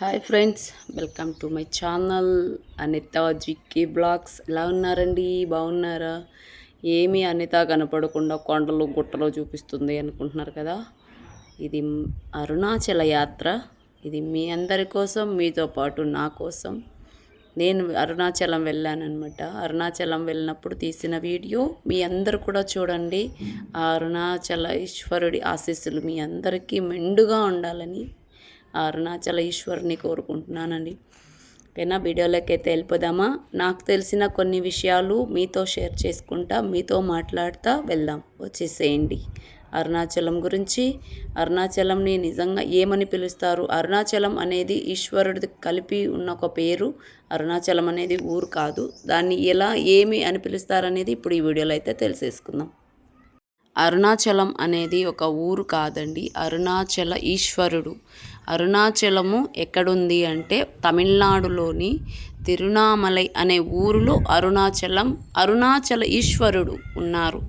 Hi friends welcome to my channel Anitha Jikki blogs. ఎలా ఉన్నారండి? బాగున్నారా? ఏమీ అనిత కనపడకుండా కొండలు గుట్టలు చూపిస్తుంది అనుకుంటున్నారు కదా? ఇది అరుణాచల యాత్ర. ఇది మీ అందరి కోసం మీతో పాటు నా కోసం. నేను అరుణాచలం వెళ్ళానమాట అరుణాచలం వెళ్ళినప్పుడు తీసిన వీడియో మీ అందరు కూడా చూడండి. ఆ అరుణాచల ఈశ్వరుడి ఆశీస్సులు మీ అందరికీ మెండుగా ఉండాలని అరుణాచల ఈశ్వరుని కోరుకుంటున్నానండి. ఓకేనా? వీడియోలోకి అయితే వెళ్ళిపోదామా? నాకు తెలిసిన కొన్ని విషయాలు మీతో షేర్ చేసుకుంటా మీతో మాట్లాడుతూ వెళ్దాం. వచ్చేసేయండి. అరుణాచలం గురించి అరుణాచలంని నిజంగా ఏమని పిలుస్తారు? అరుణాచలం అనేది ఈశ్వరుడి కలిపి ఉన్న ఒక పేరు. అరుణాచలం అనేది ఊరు కాదు. దాన్ని ఎలా ఏమి అని పిలుస్తారనేది ఇప్పుడు ఈ వీడియోలో అయితే తెలిసేసుకుందాం. అరుణాచలం అనేది ఒక ఊరు కాదండి. అరుణాచల ఈశ్వరుడు. అరుణాచలము ఎక్కడుంది అంటే తమిళనాడులోని తిరునామలై అనే ఊరిలో అరుణాచలం అరుణాచల ఈశ్వరుడు ఉన్నారు.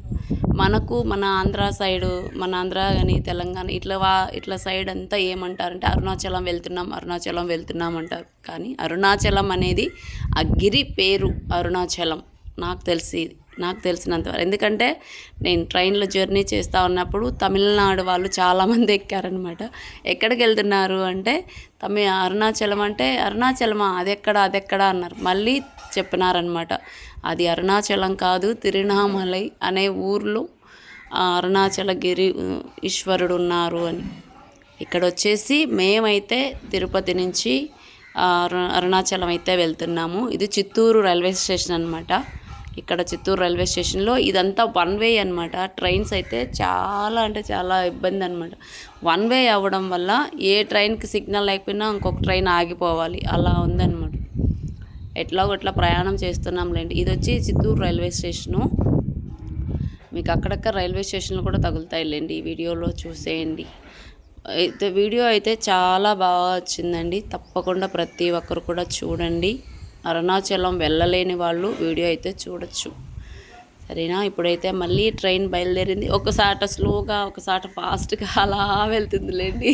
మనకు మన ఆంధ్ర సైడు మన ఆంధ్ర కానీ తెలంగాణ ఇట్లా వా ఇట్లా సైడ్ అంతా ఏమంటారంటే అరుణాచలం వెళ్తున్నాం అరుణాచలం వెళ్తున్నాం అంటారు. కానీ అరుణాచలం అనేది ఆ గిరి పేరు అరుణాచలం నాకు తెలిసి నాకు తెలిసినంత వరకు. ఎందుకంటే నేను ట్రైన్లో జర్నీ చేస్తూ ఉన్నప్పుడు తమిళనాడు వాళ్ళు చాలామంది ఎక్కారనమాట ఎక్కడికి వెళ్తున్నారు అంటే తమి అరుణాచలం అంటే అరుణాచలమా అది ఎక్కడ అన్నారు. మళ్ళీ చెప్పినారనమాట అది అరుణాచలం కాదు తిరునామలై అనే ఊర్లో అరుణాచలగిరి ఈశ్వరుడు ఉన్నారు అని. ఇక్కడ వచ్చేసి మేమైతే తిరుపతి నుంచి అరు- అరుణాచలం అయితే వెళ్తున్నాము. ఇది చిత్తూరు రైల్వే స్టేషన్ అనమాట ఇక్కడ చిత్తూరు రైల్వే స్టేషన్లో. ఇదంతా వన్ వే అనమాట ట్రైన్స్ అయితే చాలా అంటే చాలా ఇబ్బంది అనమాట వన్ వే అవ్వడం వల్ల ఏ ట్రైన్కి సిగ్నల్ లేకపోయినా ఇంకొక ట్రైన్ ఆగిపోవాలి. అలా ఉందన్నమాట. ఎట్లా ప్రయాణం చేస్తున్నాంలేండి. ఇది వచ్చి చిత్తూరు రైల్వే స్టేషను. మీకు అక్కడక్కడ రైల్వే స్టేషన్లు కూడా తగులుతాయిలేండి ఈ వీడియోలో చూసేయండి. అయితే వీడియో అయితే చాలా బాగా వచ్చిందండి. తప్పకుండా ప్రతి ఒక్కరు కూడా చూడండి. అరుణాచలం వెళ్ళలేని వాళ్ళు వీడియో అయితే చూడొచ్చు. సరేనా? ఇప్పుడైతే మళ్ళీ ట్రైన్ బయలుదేరింది. ఒకసాట స్లోగా ఒకసాట ఫాస్ట్గా అలా వెళ్తుందిలేండి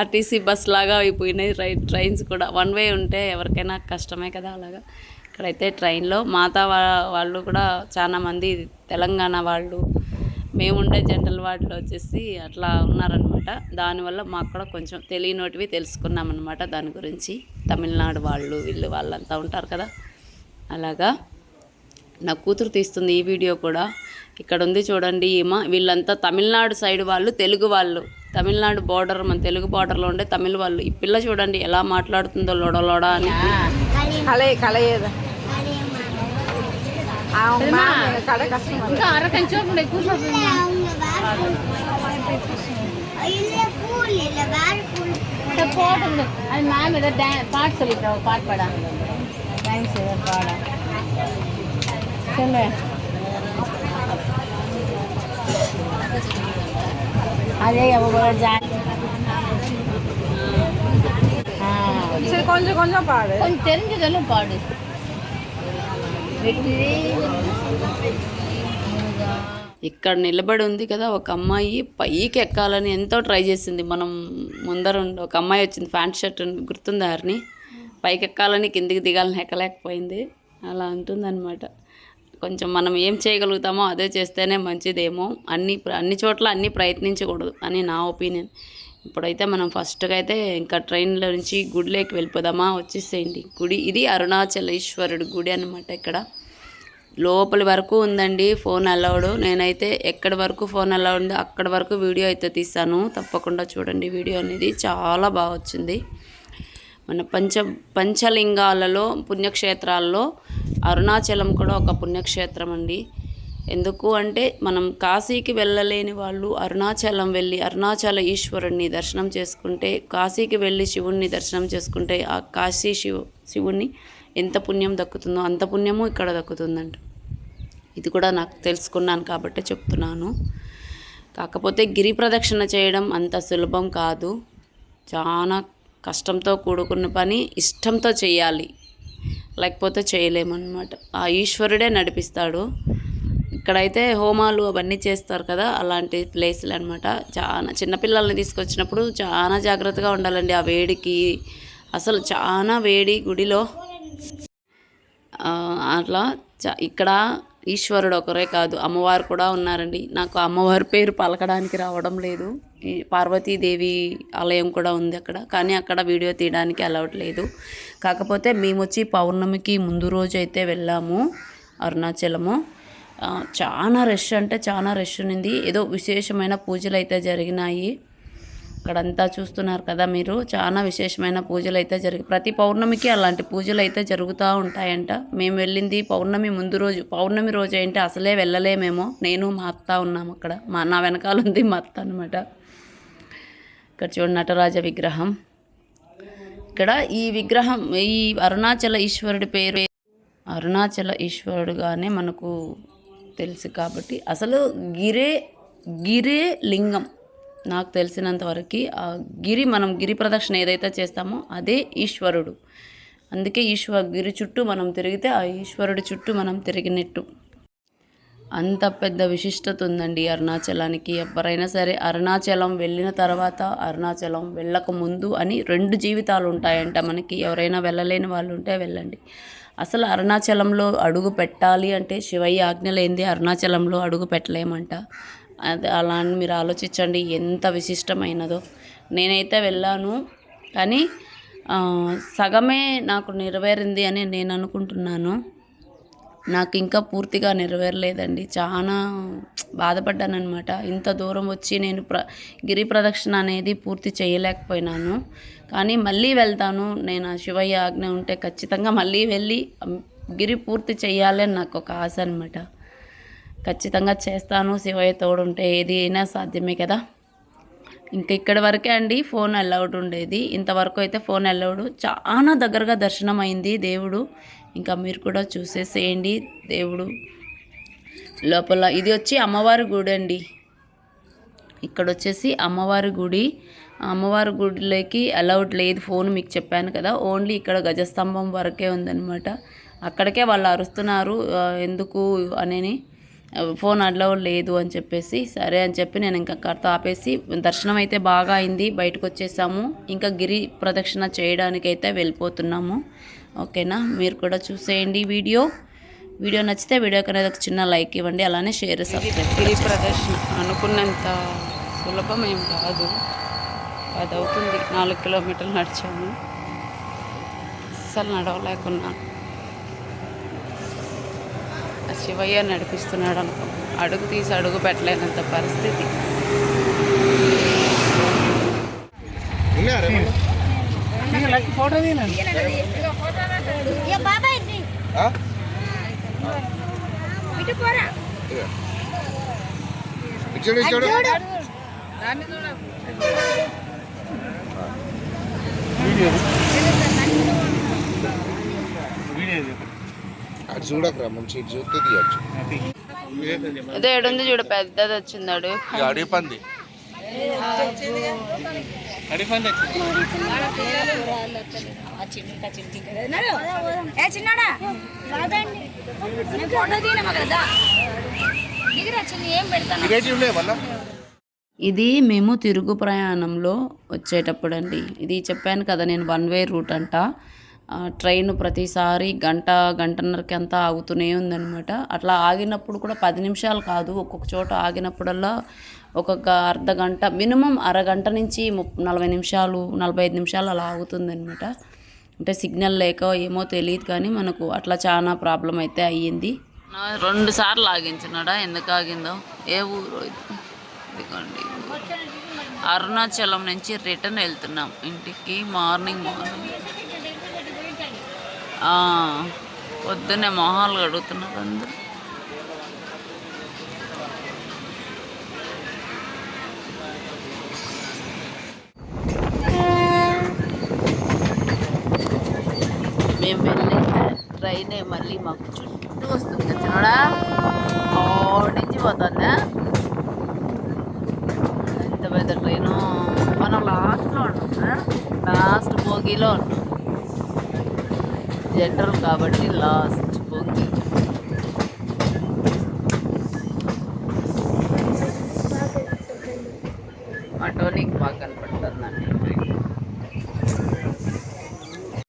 ఆర్టీసీ బస్ లాగా అయిపోయినాయి ట్రై ట్రైన్స్ కూడా. వన్ వే ఉంటే ఎవరికైనా కష్టమే కదా అలాగా. ఇక్కడైతే ట్రైన్లో మాతా వాళ్ళు కూడా చాలామంది తెలంగాణ వాళ్ళు మేము ఉండే జనరల్ వార్డులో వచ్చేసి అట్లా ఉన్నారనమాట. దానివల్ల మాకు కూడా కొంచెం తెలియనోటివి తెలుసుకున్నాం అనమాట దాని గురించి. తమిళనాడు వాళ్ళు వీళ్ళు వాళ్ళంతా ఉంటారు కదా. అలాగా. నా కూతురు తీస్తుంది ఈ వీడియో కూడా. ఇక్కడ ఉంది చూడండి ఈమె. వీళ్ళంతా తమిళనాడు సైడ్ వాళ్ళు తెలుగు వాళ్ళు. తమిళనాడు బార్డర్ మన తెలుగు బార్డర్లో ఉండే తమిళ వాళ్ళు. ఈ పిల్ల చూడండి ఎలా మాట్లాడుతుందో లోడ లోడ అని. కళ కష్టం ఇంకా అర కంచం కూడా ఎక్కువ போடுங்க அது மேம் ஏதோ டே பாட்டு சொல்லிக்கிறோம் பாட்டு பாடா டான்ஸ் ஏதோ பாடா சொல்லு அதே எவ்வளோ ஜான் சரி கொஞ்சம் கொஞ்சம் பாடு கொஞ்சம் தெரிஞ்சதெல்லாம் பாடு வெற்றி ఇక్కడ నిలబడి ఉంది కదా ఒక అమ్మాయి పైకి ఎక్కాలని ఎంతో ట్రై చేసింది. మనం ముందర ఒక అమ్మాయి వచ్చింది ప్యాంట్ షర్ట్ గుర్తుంది ఆరిని పైకి ఎక్కాలని కిందికి దిగాలని ఎక్కలేకపోయింది. అలా ఉంటుందన్నమాట. కొంచెం మనం ఏం చేయగలుగుతామో అదే చేస్తేనే మంచిదేమో. అన్ని అన్ని చోట్ల అన్ని ప్రయత్నించకూడదు అని నా ఒపీనియన్. ఇప్పుడైతే మనం ఫస్ట్గా అయితే ఇంకా ట్రైన్లో నుంచి గుడిలోకి వెళ్ళిపోదామా? వచ్చేసేయండి. గుడి ఇది అరుణాచలేశ్వరుడు గుడి అనమాట ఇక్కడ. లోపలి వరకు ఉందండి ఫోన్ అలౌడ్. నేనైతే ఎక్కడి వరకు ఫోన్ అలౌడ్ ఉందో అక్కడి వరకు వీడియో అయితే తీసాను తప్పకుండా చూడండి వీడియో అనేది చాలా బాగా వచ్చింది. మన పంచ పంచలింగాలలో పుణ్యక్షేత్రాల్లో అరుణాచలం కూడా ఒక పుణ్యక్షేత్రం అండి. ఎందుకు అంటే మనం కాశీకి వెళ్ళలేని వాళ్ళు అరుణాచలం వెళ్ళి అరుణాచల ఈశ్వరుణ్ణి దర్శనం చేసుకుంటే కాశీకి వెళ్ళి శివుణ్ణి దర్శనం చేసుకుంటే ఆ కాశీ శివు శివుణ్ణి ఎంత పుణ్యం దక్కుతుందో అంత పుణ్యము ఇక్కడ దక్కుతుందంట. ఇది కూడా నాకు తెలుసుకున్నాను కాబట్టి చెప్తున్నాను. కాకపోతే గిరి ప్రదక్షిణ చేయడం అంత సులభం కాదు. చాలా కష్టంతో కూడుకున్న పని ఇష్టంతో చేయాలి. లేకపోతే చేయలేమన్నమాట. ఆ ఈశ్వరుడే నడిపిస్తాడు. ఇక్కడైతే హోమాలు అవన్నీ చేస్తారు కదా అలాంటి ప్లేసులు అనమాట చాలా చిన్నపిల్లల్ని తీసుకొచ్చినప్పుడు చాలా జాగ్రత్తగా ఉండాలండి ఆ వేడికి. అసలు చాలా వేడి గుడిలో. అట్లా చ- ఇక్కడ ఈశ్వరుడు ఒకరే కాదు అమ్మవారు కూడా ఉన్నారండి. నాకు అమ్మవారి పేరు పలకడానికి రావడం లేదు. పార్వతీదేవి ఆలయం కూడా ఉంది అక్కడ కానీ అక్కడ వీడియో తీయడానికి అలౌట్ లేదు. కాకపోతే మేము వచ్చి పౌర్ణమికి ముందు రోజు అయితే వెళ్ళాము అరుణాచలము. చాలా రష్ అంటే చాలా రష్ ఉంది ఏదో విశేషమైన పూజలు అయితే జరిగినాయి. అక్కడంతా చూస్తున్నారు కదా మీరు. చాలా విశేషమైన పూజలు అయితే జరిగి ప్రతి పౌర్ణమికి అలాంటి పూజలు అయితే జరుగుతూ ఉంటాయంట. మేము వెళ్ళింది పౌర్ణమి ముందు రోజు పౌర్ణమి రోజు ఏంటి అసలే వెళ్ళలేమేమో. నేను మా అత్త ఉన్నాము అక్కడ. మా నా వెనకాల ఉంది మా అత్త అనమాట ఇక్కడ చూడండి నటరాజ విగ్రహం. ఇక్కడ ఈ విగ్రహం ఈ అరుణాచల ఈశ్వరుడి పేరు. అరుణాచల ఈశ్వరుడుగానే మనకు తెలుసు కాబట్టి అసలు గిరే గిరే లింగం నాకు తెలిసినంత వరకు ఆ గిరి మనం గిరి ప్రదక్షిణ ఏదైతే చేస్తామో అదే ఈశ్వరుడు. అందుకే ఈశ్వర గిరి చుట్టూ మనం తిరిగితే ఆ ఈశ్వరుడి చుట్టూ మనం తిరిగినట్టు. అంత పెద్ద విశిష్టత ఉందండి అరుణాచలానికి. ఎవరైనా సరే అరుణాచలం వెళ్ళిన తర్వాత అరుణాచలం వెళ్ళక ముందు అని రెండు జీవితాలు ఉంటాయంట మనకి. ఎవరైనా వెళ్ళలేని వాళ్ళు ఉంటే వెళ్ళండి. అసలు అరుణాచలంలో అడుగు పెట్టాలి అంటే శివయ్య ఆజ్ఞ అరుణాచలంలో అడుగు పెట్టలేమంట. అది అలా అని మీరు ఆలోచించండి ఎంత విశిష్టమైనదో. నేనైతే వెళ్ళాను కానీ సగమే నాకు నెరవేరింది అని నేను అనుకుంటున్నాను. నాకు ఇంకా పూర్తిగా నెరవేరలేదండి. చాలా బాధపడ్డానమాట ఇంత దూరం వచ్చి నేను ప్ర గిరి ప్రదక్షిణ అనేది పూర్తి చేయలేకపోయినాను. కానీ మళ్ళీ వెళ్తాను. నేను ఆ శివయ్య ఆజ్ఞ ఉంటే ఖచ్చితంగా మళ్ళీ వెళ్ళి గిరి పూర్తి చేయాలి అని నాకు ఒక ఆశ అనమాట ఖచ్చితంగా చేస్తాను. శివయ్య తోడుంటే ఏది అయినా సాధ్యమే కదా. ఇంకా ఇక్కడి వరకే అండి ఫోన్ అలౌడ్ ఉండేది. ఇంతవరకు అయితే ఫోన్ అలౌడ్. చాలా దగ్గరగా దర్శనం అయింది దేవుడు. ఇంకా మీరు కూడా చూసేసేయండి. దేవుడు లోపల ఇది వచ్చి అమ్మవారి గుడి అండి. ఇక్కడ వచ్చేసి అమ్మవారి గుడి. అమ్మవారి గుడిలోకి అలౌడ్ లేదు. ఫోన్ మీకు చెప్పాను కదా. ఓన్లీ ఇక్కడ గజస్తంభం వరకే ఉందన్నమాట. అక్కడికే వాళ్ళు అరుస్తున్నారు. ఎందుకు అనేది ఫోన్ అలౌడ్ లేదు అని చెప్పేసి సరే అని చెప్పి నేను ఇంకా అక్కడితో ఆపేసి దర్శనం అయితే బాగా అయింది బయటకు వచ్చేసాము ఇంకా గిరి ప్రదక్షిణ చేయడానికి అయితే వెళ్ళిపోతున్నాము. ఓకేనా? మీరు కూడా చూసేయండి వీడియో. వీడియో నచ్చితే వీడియోకి అనేది ఒక చిన్న లైక్ ఇవ్వండి అలానే షేర్ సబ్స్క్రైబ్ గిరి ప్రదర్శన అనుకున్నంత సులభం ఏం కాదు. అది అవుతుంది నాలుగు కిలోమీటర్లు నడిచాము. అస్సలు నడవలేకున్నాను శివయ్య నడిపిస్తున్నాడు అనుకో అడుగు తీసి అడుగు పెట్టలేనంత పరిస్థితి. ఇచ్చాడు ఇచ్చాడు అది చూడకరా మంచి ఇటు చూస్తే తీయచ్చు. అదే ఏడుంది చూడు పెద్దది వచ్చిందాడు. అడిగి పంది. ఏ చిన్నాడా? రాదండి నేను ఫోటో తీయనమ్మా కదా? దిగిరా చిన్న ఏం పెడతాను? క్రియేటివ్ లే మళ్ళా. ఇది మేము తిరుగు ప్రయాణంలో వచ్చేటప్పుడు అండి ఇది చెప్పాను కదా నేను వన్ వే రూట్ అంట. ట్రైన్ ప్రతిసారి గంట గంటన్నరకి అంతా ఆగుతూనే ఉందన్నమాట. అట్లా ఆగినప్పుడు కూడా పది నిమిషాలు కాదు ఒక్కొక్క చోట ఆగినప్పుడల్లా ఒక్కొక్క అర్ధ గంట మినిమం అరగంట నుంచి నలభై నిమిషాలు నలభై ఐదు నిమిషాలు అలా ఆగుతుందన్నమాట. అంటే సిగ్నల్ లేక ఏమో తెలియదు కానీ మనకు అట్లా చాలా ప్రాబ్లం అయితే అయ్యింది. రెండు సార్లు ఆగించినాడా? ఎందుకు ఆగిందో? ఏ ఊరు? ఇదిగోండి. అరుణాచలం నుంచి రిటర్న్ వెళ్తున్నాం. ఇంటికి మార్నింగ్ మార్నింగ్. పొద్దున్నే మొహాలు కడుగుతున్నారు అందరూ. మేము వెళ్ళే ట్రైనే మళ్ళీ మాకు చుట్టూ వస్తుంది వచ్చినాడా నుంచి పోతుందా? ఎంత పెద్ద ట్రైను? మనం లాస్ట్లో ఉంటాం లాస్ట్ బోగిలో ఉంటాం జనరల్ కాబట్టి లాస్ట్.